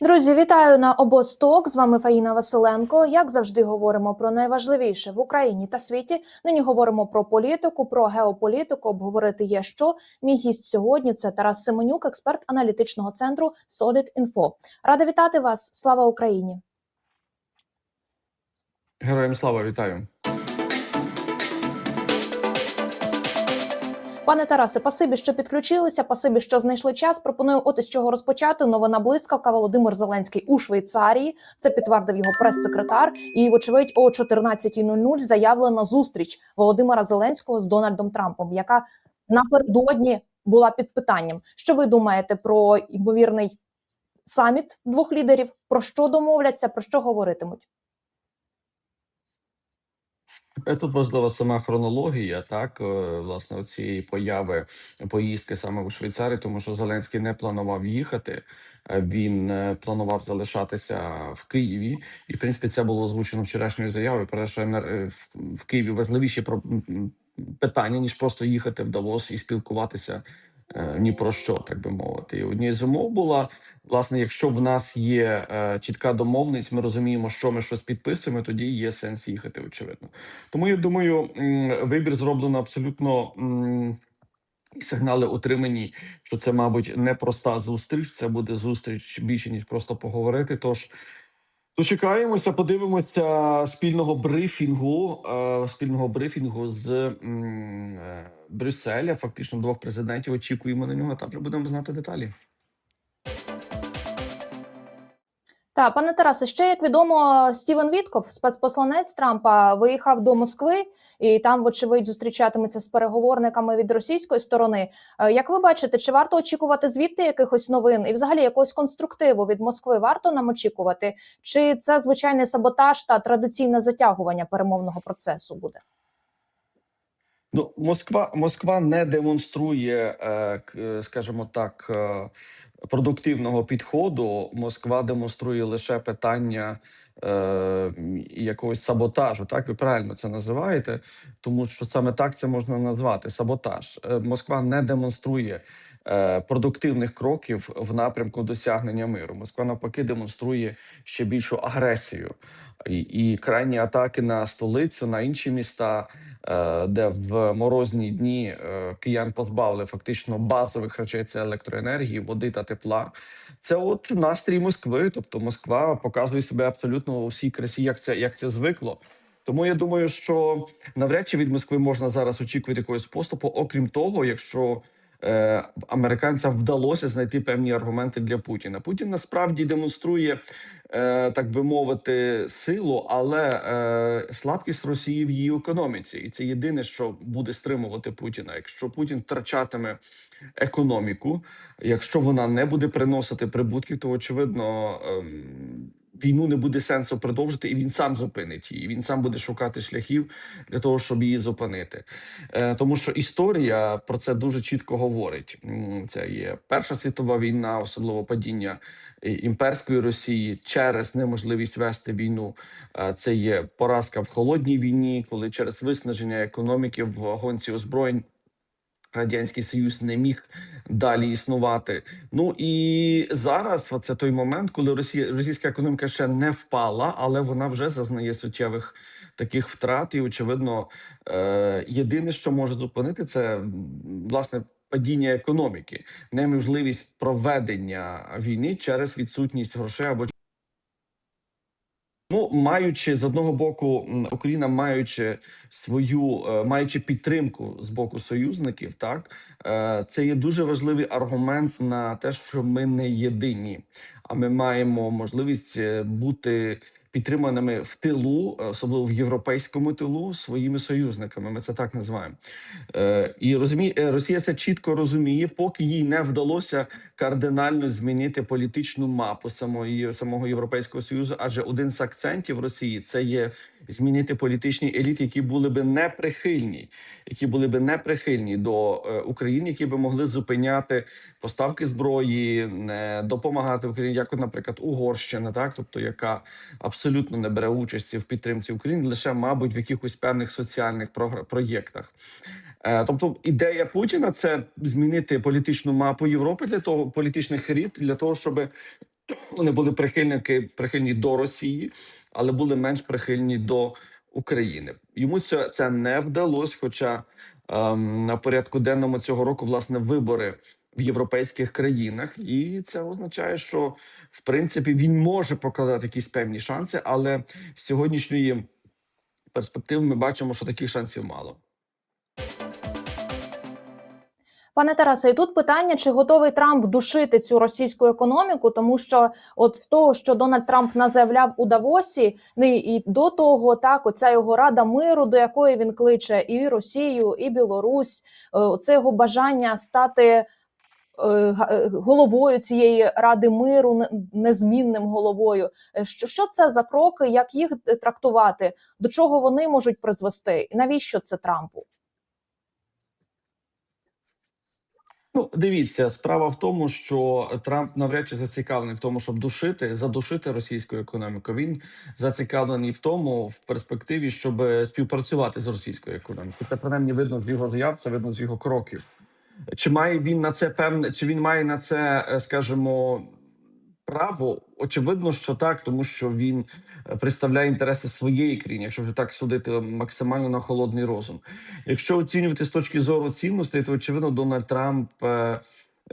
Друзі, вітаю на обосток. З вами Фаїна Василенко. Як завжди, говоримо про найважливіше в Україні та світі. Нині говоримо про політику, про геополітику. Обговорити є що. Мій гість сьогодні це Тарас Семенюк, експерт аналітичного центру Solid Info. Рада вітати вас. Слава Україні! Героям слава вітаю. Пане Тарасе, пасибі, що підключилися. Пасибі, що знайшли час. Пропоную от із чого розпочати. Новина блискавка Володимир Зеленський у Швейцарії. Це підтвердив його прес-секретар. І, вочевидь, о 14.00 заявлена зустріч Володимира Зеленського з Дональдом Трампом, яка напередодні була під питанням. Що ви думаєте про ймовірний саміт двох лідерів? Про що домовляться? Про що говоритимуть? Е, Тут важлива сама хронологія, так е, власне цієї появи поїздки саме у Швейцарії, тому що Зеленський не планував їхати. е, Він планував залишатися в Києві, і в принципі це було озвучено вчорашньою заявою. Про те, що в- Києві важливіші питання ніж просто їхати в Давос і спілкуватися. Е, Ні про що, так би мовити, і однією з умов була власне, якщо в нас є е, чітка домовленість, ми розуміємо, що ми щось підписуємо, тоді є сенс їхати. Очевидно. Тому я думаю, вибір зроблено абсолютно. Сигнали отримані, що це, мабуть, не проста зустріч. Це буде зустріч більше ніж просто поговорити. Тож дочекаємося, подивимося спільного брифінгу, е, спільного брифінгу з е, Брюсселя. Фактично двох президентів. Очікуємо на нього. Там будемо знати деталі. Та пане Тарасе, ще як відомо, Стівен Вітков, спецпосланець Трампа, виїхав до Москви і там, вочевидь, зустрічатиметься з переговорниками від російської сторони. Е, Як ви бачите, чи варто очікувати звідти якихось новин і взагалі якогось конструктиву від Москви варто нам очікувати? Чи це звичайний саботаж та традиційне затягування перемовного процесу буде? Ну, Москва Москва не демонструє, е, е, скажімо так, е, продуктивного підходу. Москва демонструє лише питання якогось саботажу. Так ви правильно це називаєте, тому що саме так це можна назвати саботаж. Москва не демонструє продуктивних кроків в напрямку досягнення миру. Москва навпаки демонструє ще більшу агресію і, і крайні атаки на столицю, на інші міста е, де в морозні дні е, киян позбавили фактично базових речей це електроенергії, води та тепла. Це от настрій Москви. Тобто Москва показує себе абсолютно у всій красі, як це як це звикло. Тому я думаю, що навряд чи від Москви можна зараз очікувати якогось поступу, окрім того, якщо е, американцям вдалося знайти певні аргументи для Путіна. Путін насправді демонструє, е, так би мовити, силу, але е, слабкість Росії в її економіці, і це єдине, що буде стримувати Путіна. Якщо Путін втрачатиме економіку, якщо вона не буде приносити прибутків, то очевидно. Війну не буде сенсу продовжити, і він сам зупинить її. Він сам буде шукати шляхів для того, щоб її зупинити. Е, тому що історія про це дуже чітко говорить. Це є Перша світова війна, особливо падіння е, імперської Росії через неможливість вести війну. Е, Це є поразка в холодній війні, коли через виснаження економіки в гонці озброєнь. Радянський Союз не міг далі існувати. Ну і зараз це той момент, коли Росія російська економіка ще не впала, але вона вже зазнає суттєвих таких втрат. І очевидно, е, єдине, що може зупинити, це власне падіння економіки, неможливість проведення війни через відсутність грошей або маючи з одного боку, Україна, маючи свою, е, маючи підтримку з боку союзників, так е, це є дуже важливий аргумент на те, що ми не єдині, а ми маємо можливість е, бути підтриманими в тилу, е, особливо в європейському тилу, своїми союзниками. Ми це так називаємо. Е, І розуміє, Росія це чітко розуміє, поки їй не вдалося кардинально змінити політичну мапу самої самого європейського союзу. Адже один з акцентів Росії це є змінити політичні еліти, які були би неприхильні, які були би неприхильні до е, України, які би могли зупиняти поставки зброї, не допомагати Україні, як, наприклад, Угорщина, так тобто яка абсолютно не бере участі в підтримці України, лише мабуть в якихось певних соціальних проєктах. Е, Тобто ідея Путіна це змінити політичну мапу Європи для того, політичних еліт для того, щоб вони були прихильники прихильні до Росії, але були менш прихильні до України. Йому це, це не вдалося. Хоча ем, на порядку денному цього року власне вибори в європейських країнах, і це означає, що в принципі він може покладати якісь певні шанси, але з сьогоднішньої перспективи ми бачимо, що таких шансів мало. Пане Тарасе, і тут питання: чи готовий Трамп душити цю російську економіку? Тому що, от з того, що Дональд Трамп назаявляв у Давосі, не і до того, так оця його рада миру, до якої він кличе і Росію, і Білорусь, е, це його бажання стати. е, е, Головою цієї ради миру, не- незмінним головою. Що, що це за кроки? Як їх трактувати? До чого вони можуть призвести? І навіщо це Трампу? Ну, дивіться, справа в тому, що Трамп навряд чи зацікавлений в тому, щоб душити, задушити російську економіку. Він зацікавлений в тому, в перспективі, щоб співпрацювати з російською економікою. Це принаймні видно з його заяв, це видно з його кроків. Чи має він на це певне, чи він має на це, е, скажімо, право? Очевидно, що так, тому що він е, представляє інтереси своєї країни, якщо вже так судити максимально на холодний розум. Якщо оцінювати з точки зору цінностей, то очевидно Дональд Трамп, е,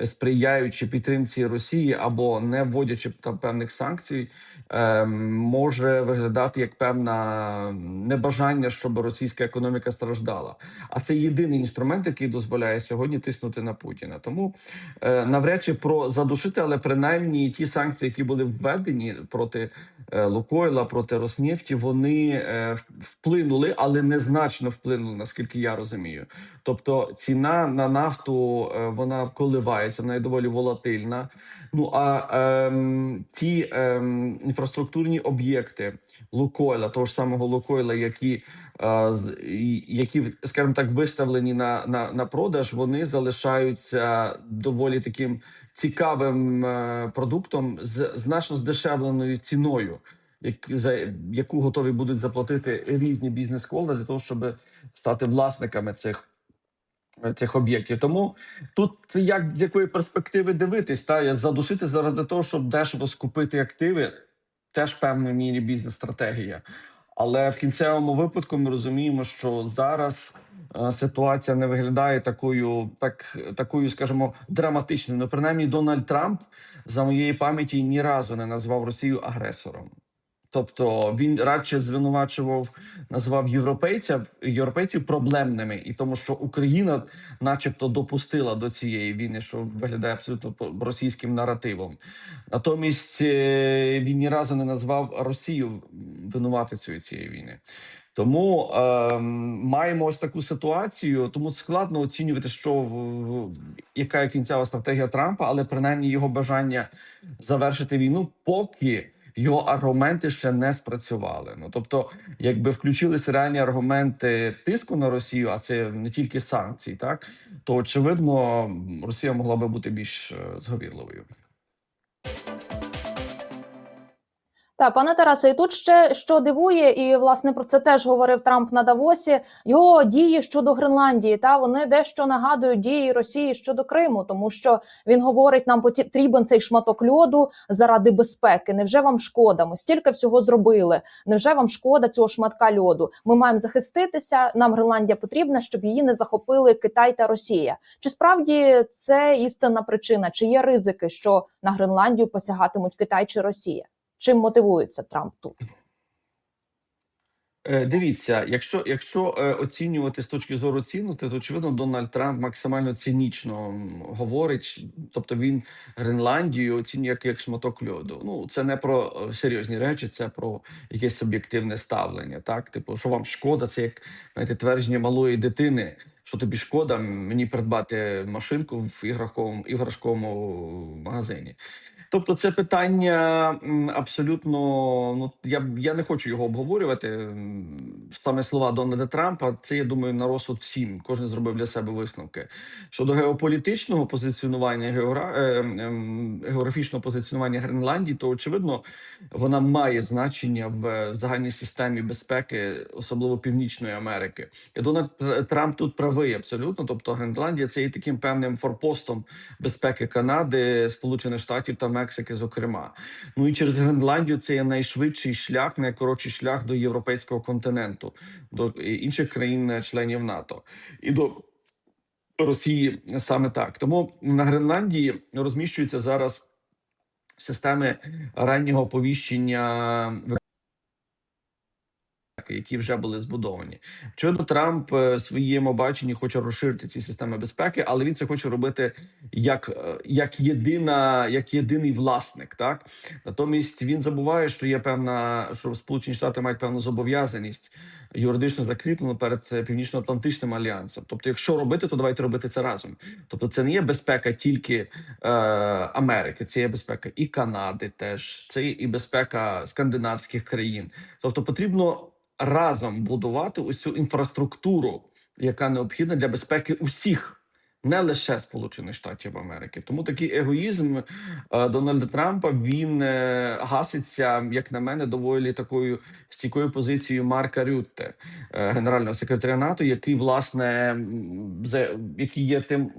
сприяючи підтримці Росії або не вводячи там певних санкцій, е, може виглядати як певна небажання, щоб російська економіка страждала. А це єдиний інструмент, який дозволяє сьогодні тиснути на Путіна. Тому е, навряд чи про задушити, але принаймні ті санкції, які були введені проти е, Лукойла, проти Роснефті, вони е, вплинули, але незначно вплинули, наскільки я розумію. Тобто ціна на нафту вона коливається, вона є доволі волатильна. Ну а ем, ті ем, інфраструктурні об'єкти Лукойла, того ж самого Лукойла, які е, які, скажімо так, виставлені на, на, на продаж, вони залишаються доволі таким цікавим е, продуктом з значно здешевленою ціною, як, за яку готові будуть заплатити різні бізнес-кола для того, щоб стати власниками цих. Е, Цих об'єктів, тому тут як з якої перспективи дивитись, та задушити заради того, щоб дешево скупити активи, теж в певній мірі бізнес-стратегія. Але в кінцевому випадку ми розуміємо, що зараз е, ситуація не виглядає такою, так такою, скажімо, драматичною. Ну, принаймні, Дональд Трамп за моєї пам'яті ні разу не назвав Росію агресором. Тобто він радше звинувачував, назвав європейців європейців проблемними, і тому, що Україна, начебто, допустила до цієї війни, що виглядає абсолютно російським наративом. Натомість е, він ні разу не назвав Росію винуватицею цієї війни. Тому е, маємо ось таку ситуацію. Тому складно оцінювати, що в- яка кінцева стратегія Трампа, але принаймні його бажання завершити війну, поки його аргументи ще не спрацювали. Ну тобто, якби включилися реальні аргументи тиску на Росію, а це не тільки санкції, так то очевидно Росія могла би бути більш е, зговірливою. Та пане Тарасе, і тут ще що дивує, і власне про це теж говорив Трамп на Давосі. Його дії щодо Гренландії. Та вони дещо нагадують дії Росії щодо Криму, тому що він говорить, нам потрібен цей шматок льоду заради безпеки. Невже вам шкода? Ми стільки всього зробили. Невже вам шкода цього шматка льоду? Ми маємо захиститися. Нам Гренландія потрібна, щоб її не захопили Китай та Росія. Чи справді це істинна причина? Чи є ризики, що на Гренландію посягатимуть Китай чи Росія? Чим мотивується Трамп тут? Е, Дивіться, якщо якщо е, оцінювати з точки зору цінностей, то очевидно Дональд Трамп максимально цинічно говорить. Тобто він Гренландію оцінює як, як шматок льоду. Ну це не про е, серйозні речі, це про якесь суб'єктивне ставлення. Так, типу, що вам шкода, це як знаєте, твердження малої дитини. Що тобі шкода мені придбати машинку в іграшковому іграшковому магазині? Тобто, це питання абсолютно. Ну я я не хочу його обговорювати. Саме слова Дональда Трампа. Це я думаю на розсуд всім. Кожен зробив для себе висновки щодо геополітичного позиціонування геогра... е, ем, географічного позиціонування Гренландії. То очевидно вона має значення в загальній системі безпеки, особливо Північної Америки. І Дональд Трамп тут правий абсолютно. Тобто, Гренландія це є таким певним форпостом безпеки Канади, Сполучених Штатів та Америки. Мексики, зокрема. Ну і через Гренландію це є найшвидший шлях, найкоротший шлях до європейського континенту, до інших країн-членів НАТО і до Росії саме так. Тому на Гренландії розміщуються зараз системи раннього оповіщення які вже були збудовані. Очевидно, Трамп е, в своєму баченні хоче розширити ці системи безпеки, але він це хоче робити як, е, як єдина, як єдиний власник. Так натомість він забуває, що є певна, що Сполучені Штати мають певну зобов'язаність юридично закріплену перед е, північно-атлантичним альянсом. Тобто, якщо робити, то давайте робити це разом. Тобто, це не є безпека тільки е, Америки, це є безпека і Канади, теж це є і безпека скандинавських країн. Тобто, потрібно разом будувати цю інфраструктуру, яка необхідна для безпеки усіх. Не лише Сполучених Штатів Америки, тому такий егоїзм е, Дональда Трампа він е, гаситься, як на мене, доволі такою стійкою позицією Марка Рютте, е, генерального секретаря НАТО, який власне який є тим,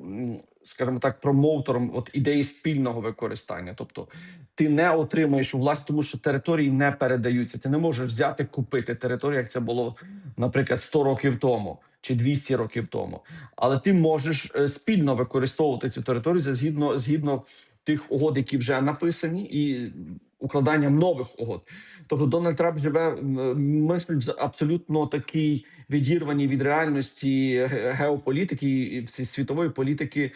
скажімо так, промоутером от ідеї спільного використання. Тобто, ти не отримуєш у власність, тому що території не передаються. Ти не можеш взяти купити територію, як це було, наприклад, 100 років тому чи 200 років тому. Але ти можеш е, спільно використовувати цю територію згідно згідно тих угод, які вже написані, і укладанням нових угод. Тобто Дональд Трамп живе мислить абсолютно такий відірвані від реальності геополітики і світової політики.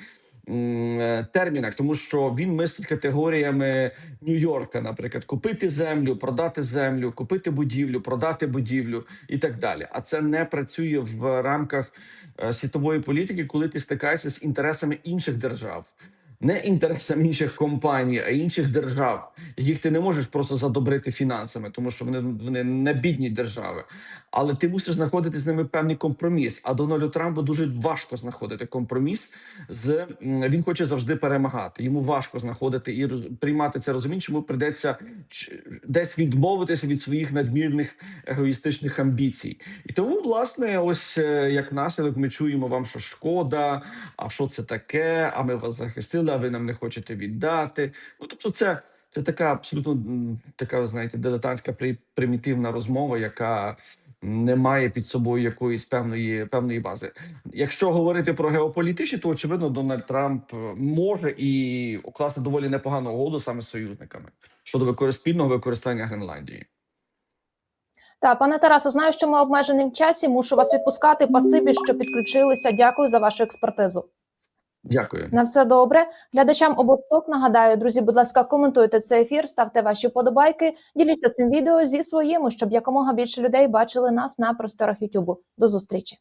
Е, Термінах, тому що він мислить категоріями Нью-Йорка, наприклад, купити землю, продати землю, купити будівлю, продати будівлю і так далі. А це не працює в рамках е, світової політики, коли ти стикаєшся з інтересами інших держав. Не інтересам інших компаній, а інших держав, яких ти не можеш просто задобрити фінансами, тому що вони, вони не бідні держави. Але ти мусиш знаходити з ними певний компроміс. А Дональду Трампу дуже важко знаходити компроміс. З він хоче завжди перемагати. Йому важко знаходити і приймати це розуміння, що йому прийдеться десь відмовитися від своїх надмірних егоїстичних амбіцій. І тому, власне, ось е, як наслідок, ми чуємо вам, що шкода, а що це таке? А ми вас захистили, а ви нам не хочете віддати. Ну тобто, це. Це така абсолютно така, знаєте, дилетантська при- примітивна розмова, яка не має під собою якоїсь певної певної бази. Якщо говорити про геополітичні, то очевидно Дональд Трамп е, може і укласти доволі непогану угоду саме з союзниками щодо викор... спільного використання Гренландії. Та пане Тарасе, знаю, що ми обмежені в часі. Мушу вас відпускати. Пасибі, що підключилися. Дякую за вашу експертизу. Дякую. На все добре. Глядачам обосток нагадаю, друзі, будь ласка, коментуйте цей ефір, ставте ваші подобайки, діліться цим відео зі своїми, щоб якомога більше людей бачили нас на просторах Ютубу. До зустрічі.